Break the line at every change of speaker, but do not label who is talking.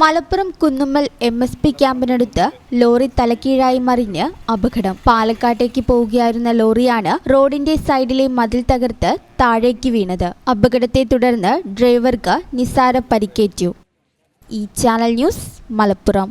Malappuram Kunnummal M S P ക്യാമ്പിനടുത്ത് lorry തലക്കീഴായി മറിഞ്ഞ് അപകടം. പാലക്കാട്ടേക്ക് പോവുകയായിരുന്ന ലോറിയാണ് റോഡിന്റെ സൈഡിലെ മതിൽ തകർത്ത് താഴേക്ക് വീണത്. അപകടത്തെ തുടർന്ന് ഡ്രൈവർക്ക് നിസ്സാര പരിക്കേറ്റു. ഈ channel news Malappuram.